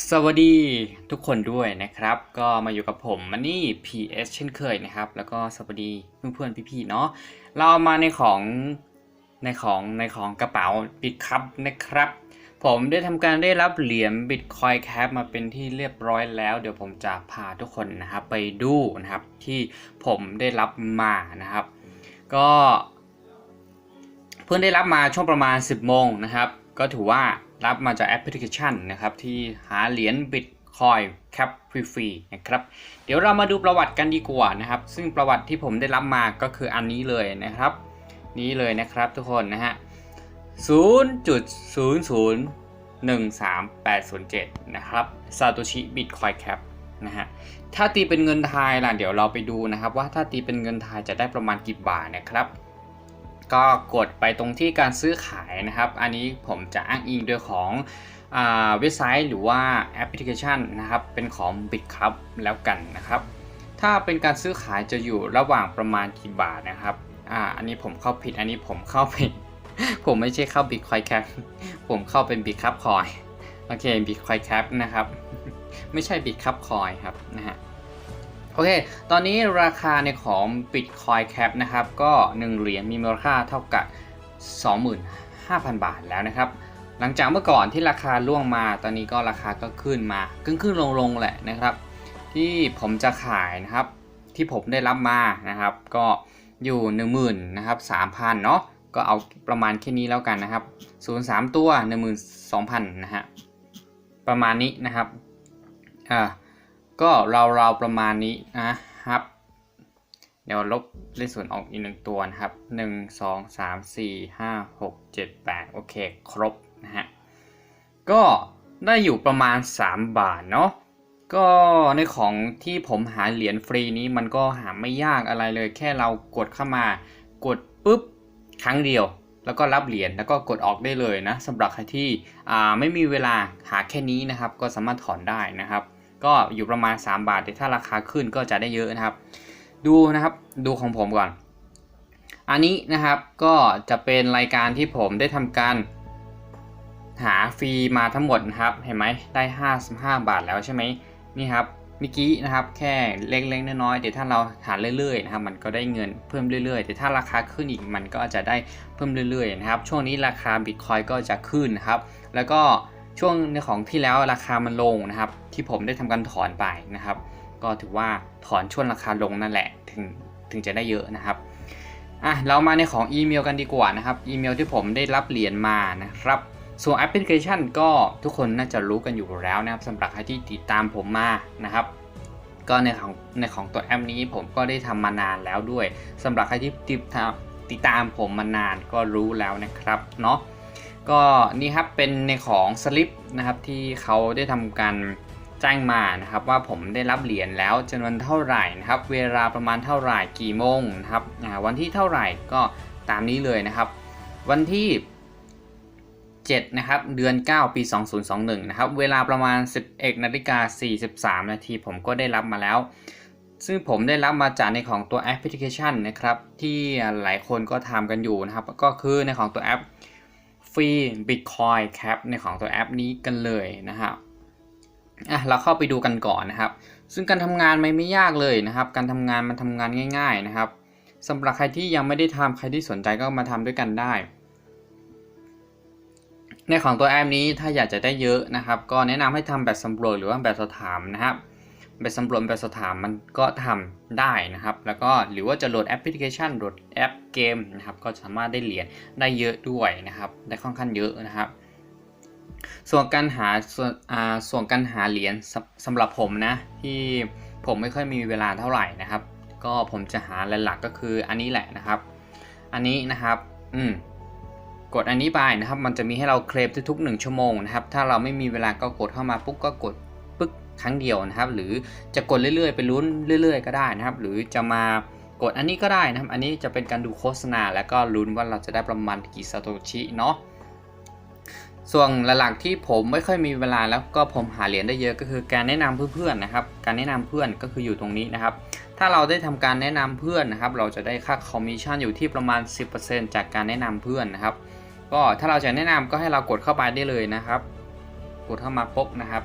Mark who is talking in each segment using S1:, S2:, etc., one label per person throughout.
S1: สวัสดีทุกคนด้วยนะครับ ก็มาอยู่กับผมมันนี่ PS เช่นเคยนะครับ แล้วก็สวัสดีเพื่อนๆพี่ๆเนาะเรามาในของในของในของกระเป๋าบิตครับนะครับ ผมได้ทำการได้รับเหรียญ Bitcoin Cap มาเป็นที่เรียบร้อยแล้ว เดี๋ยวผมจะพาทุกคนนะครับไปดูนะครับที่ผมได้รับมานะครับ ก็เพิ่งได้รับมาช่วงประมาณ 10โมงนะครับ ก็ถือว่า รับมาจากแอปพลิเคชันนะครับที่หาเหรียญ Bitcoin Cap ฟรีๆนะครับ เดี๋ยวเรามาดูประวัติกันดีกว่านะครับ ซึ่งประวัติที่ผมได้รับมาก็คืออันนี้เลยนะครับ นี้เลยนะครับทุกคนนะฮะ0.0013807 นะครับซาโตชิ Bitcoin Cap นะฮะ ถ้าตีเป็นเงินไทยล่ะ เดี๋ยวเราไปดูนะครับ ว่าถ้าตีเป็นเงินไทยจะได้ประมาณกี่บาทนะครับ ก็กดไปตรงที่การซื้อขายนะครับ อันนี้ผมจะอ้างอิงโดยของเว็บไซต์หรือว่าแอปพลิเคชันนะครับ เป็นของ BitCup แล้วกันนะครับ ถ้าเป็นการซื้อขายจะอยู่ระหว่างประมาณกี่บาทนะครับอ่าอันนี้ผมเข้าผิดอันนี้ผมเข้าผิด ผมไม่ใช่เข้า Bitcoin Cap ผมเข้าเป็น BitCup Coin โอเค Bitcoin Cap นะครับ ไม่ใช่ BitCup Coin ครับนะฮะ โอเค ตอนนี้ราคาในของ Bitcoin Cap นะครับ ก็ 1 เหรียญมีมูลค่าเท่ากับ 25,000 บาทแล้วนะครับ หลังจากเมื่อก่อนที่ราคาล่วงมา ตอนนี้ก็ราคาก็ขึ้นมาขึ้นขึ้นลงลงแหละนะครับ ที่ผมจะขายนะครับ ที่ผมได้รับมานะครับ ก็อยู่ 10,000นะครับ3,000เนาะ ก็เอาประมาณแค่นี้แล้วกันนะครับ 03 ตัว 12,000นะฮะ ประมาณนี้นะครับ อ่า ก็เราเราๆประมาณนี้นะครับ เดี๋ยวลบเลขส่วนออกอีกหนึ่งตัวนะครับ 1 2 3 4 5 6 7 8 โอเค ครบนะฮะ ก็ได้อยู่ประมาณ 3 บาทเนาะก็ในของที่ผมหาเหรียญฟรีนี้มันก็หาไม่ยากอะไรเลย แค่เรากดเข้ามากดปุ๊บครั้งเดียว แล้วก็รับเหรียญแล้วก็กดออกได้เลยนะสำหรับใครที่อ่าไม่มีเวลาหาแค่นี้นะครับ ก็สามารถถอนได้นะครับ ก็อยู่ประมาณ 3 บาทแต่ถ้าราคาขึ้นก็จะได้เยอะนะครับ ดูนะครับดูของผมก่อน อันนี้นะครับก็จะเป็นรายการที่ผมได้ทำการหาฟรีมาทั้งหมดนะครับเห็นไหมได้ 55 บาทแล้วใช่ไหมนี่ครับเมื่อกี้นะครับแค่เล็กๆน้อยๆเดี๋ยวถ้าเราหาเรื่อยๆนะครับมันก็ได้เงินเพิ่มเรื่อยๆ แต่ถ้าราคาขึ้นอีกมันก็จะได้เพิ่มเรื่อยๆนะครับช่วงนี้ราคาบิตคอยก็จะขึ้นนะครับแล้วก็ ช่วงในของที่แล้วราคามันลงนะครับ ที่ผมได้ทำการถอนไปนะครับ ก็ถือว่าถอนช่วงราคาลงนั่นแหละถึงถึงจะได้เยอะนะครับอะเรามาในของอีเมลกันดีกว่านะครับอีเมลที่ผมได้รับเหรียญมานะครับส่วนแอปพลิเคชันก็ทุกคนน่าจะรู้กันอยู่แล้วนะครับสำหรับใครที่ติดตามผมมานะครับ ก็ในของในของตัวแอปนี้ผมก็ได้ทำมานานแล้วด้วยสำหรับใครที่ติดตามติดตามผมมานานก็รู้แล้วนะครับเนาะ ก็นี่ครับเป็นในของสลิปนะครับที่เขาได้ทำการแจ้งมานะครับว่าผมได้รับเหรียญแล้วจำนวนเท่าไหร่นะครับ เวลาประมาณเท่าไหร่กี่โมงนะครับวันที่เท่าไหร่ก็ตามนี้เลยนะครับ วันที่7นะครับเดือน 9 ปี 2021 นะครับ เวลาประมาณ 11นาฬิกา43 นาทีผมก็ได้รับมาแล้ว ซึ่งผมได้รับมาจากในของตัวแอปพลิเคชันนะครับ ที่หลายคนก็ทำกันอยู่นะครับ ก็คือในของตัวแอป ฟรี Bitcoin Cap ในของตัวแอปนี้กันเลยนะครับอะเราเข้าไปดูกันก่อนนะครับ ซึ่งการทำงานมันไม่ยากเลยนะครับ การทำงานมันทำงานง่าย ๆนะครับสำหรับใครที่ยังไม่ได้ทำใครที่สนใจก็มาทำด้วยกันได้ ในของตัวแอปนี้ถ้าอยากจะได้เยอะนะครับ ก็แนะนำให้ทำแบบสำรวจหรือว่าแบบสอบถามนะครับ แบบสำรวจแบบสอบถามมันก็ทำได้นะครับ แล้วก็หรือว่าจะโหลดแอปพลิเคชันโหลดแอปเกมนะครับ ก็สามารถได้เหรียญได้เยอะด้วยนะครับ ได้ค่อนข้างเยอะนะครับ ส่วนการหาส่วนอ่าส่วนการหาเหรียญสำหรับผมนะที่ผมไม่ค่อยมีเวลาเท่าไหร่นะครับ ก็ผมจะหาหลักๆก็คืออันนี้แหละนะครับ อันนี้นะครับ อืมกดอันนี้ไปนะครับ มันจะมีให้เราเคลมทุกๆ1ชั่วโมงนะครับ ถ้าเราไม่มีเวลาก็กดเข้ามาปุ๊บก็กด ครั้งเดียวนะครับ หรือจะกดเรื่อยๆ ไปลุ้นเรื่อย ๆ ก็ได้นะครับ หรือจะมากดอันนี้ก็ได้นะครับ อันนี้จะเป็นการดูโฆษณา แล้วก็ลุ้นว่าเราจะได้ประมาณกี่ซาโตชิเนาะส่วนหลักๆที่ผมไม่ค่อยมีเวลาแล้วก็ผมหาเหรียญได้เยอะก็คือการแนะนำเพื่อนๆนะครับ การแนะนำเพื่อนก็คืออยู่ตรงนี้นะครับ ถ้าเราได้ทำการแนะนำเพื่อนนะครับ เราจะได้ค่าคอมมิชชั่นอยู่ที่ประมาณ 10%จากการแนะนำเพื่อนนะครับ ก็ถ้าเราจะแนะนำก็ให้เรากดเข้าไปได้เลยนะครับ กดเข้ามาปุ๊บนะครับ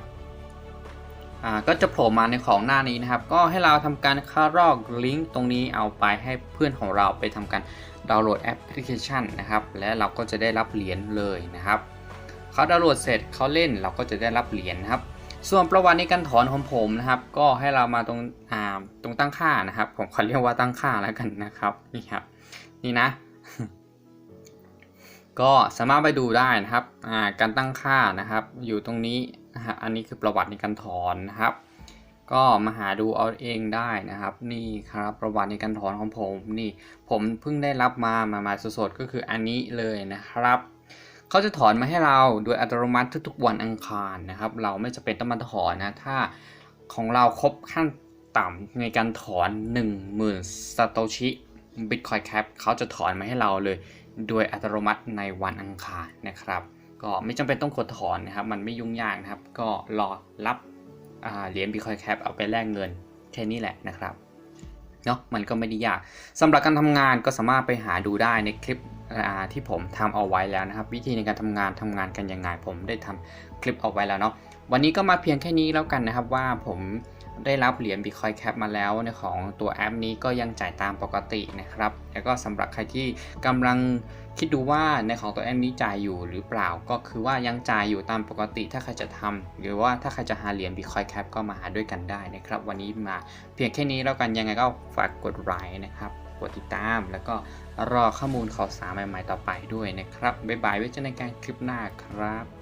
S1: ก็จะโผล่มาในของหน้านี้นะครับ ก็ให้เราทำการคารอกลิงก์ตรงนี้เอาไปให้เพื่อนของเราไปทำการดาวน์โหลดแอปพลิเคชันนะครับ และเราก็จะได้รับเหรียญเลยนะครับเขาดาวน์โหลดเสร็จเขาเล่นเราก็จะได้รับเหรียญนะครับ ส่วนประวัติในการถอนของผมนะครับ ก็ให้เรามาตรงตรงตั้งค่านะครับ ผมขอเรียกว่าตั้งค่าแล้วกันนะครับนี่ครับนี่นะ ก็สามารถไปดูได้นะครับการตั้งค่านะครับ อยู่ตรงนี้นะฮะอันนี้คือประวัติในการถอนนะครับ ก็มาหาดูเอาเองได้นะครับ นี่ครับประวัติในการถอนของผมนี่ผมเพิ่งได้รับมามามาสดๆก็คืออันนี้เลยนะครับเขาจะถอนมาให้เราโดยอัตโนมัติทุกๆวันอังคารนะครับ เราไม่จำเป็นต้องมาถอนนะถ้าของเราครบขั้นต่ำในการถอน 10,000ซาโตชิ Bitcoin Cap เขาจะถอนมาให้เราเลย โดยอัตโนมัติในวันอังคารนะครับ ก็ไม่จำเป็นต้องกดถอนนะครับ มันไม่ยุ่งยากนะครับ ก็รอรับเหรียญ Bitcoin Cap เอาไปแลกเงินแค่นี้แหละนะครับเนาะมันก็ไม่ได้ยากสำหรับการทำงานก็สามารถไปหาดูได้ในคลิปที่ผมทำเอาไว้แล้วนะครับ วิธีในการทำงานทำงานกันยังไงผมได้ทำคลิปเอาไว้แล้วเนาะวันนี้ก็มาเพียงแค่นี้แล้วกันนะครับว่าผม ได้รับเหรียญ Bitcoin Cap มาแล้วในของตัวแอปนี้ก็ยังจ่ายตามปกตินะครับ แล้วก็สำหรับใครที่กำลังคิดดูว่าในของตัวแอปนี้จ่ายอยู่หรือเปล่าก็คือว่ายังจ่ายอยู่ตามปกติถ้าใครจะทำหรือว่าถ้าใครจะหาเหรียญ Bitcoin Cap ก็มาหาด้วยกันได้นะครับ วันนี้มาเพียงแค่นี้แล้วกันยังไงก็ฝากกดไลค์นะครับกดติดตาม แล้วก็รอข้อมูลข่าวสารใหม่ๆต่อไปด้วยนะครับบ๊ายบายไว้เจอกันในคลิปหน้าครับ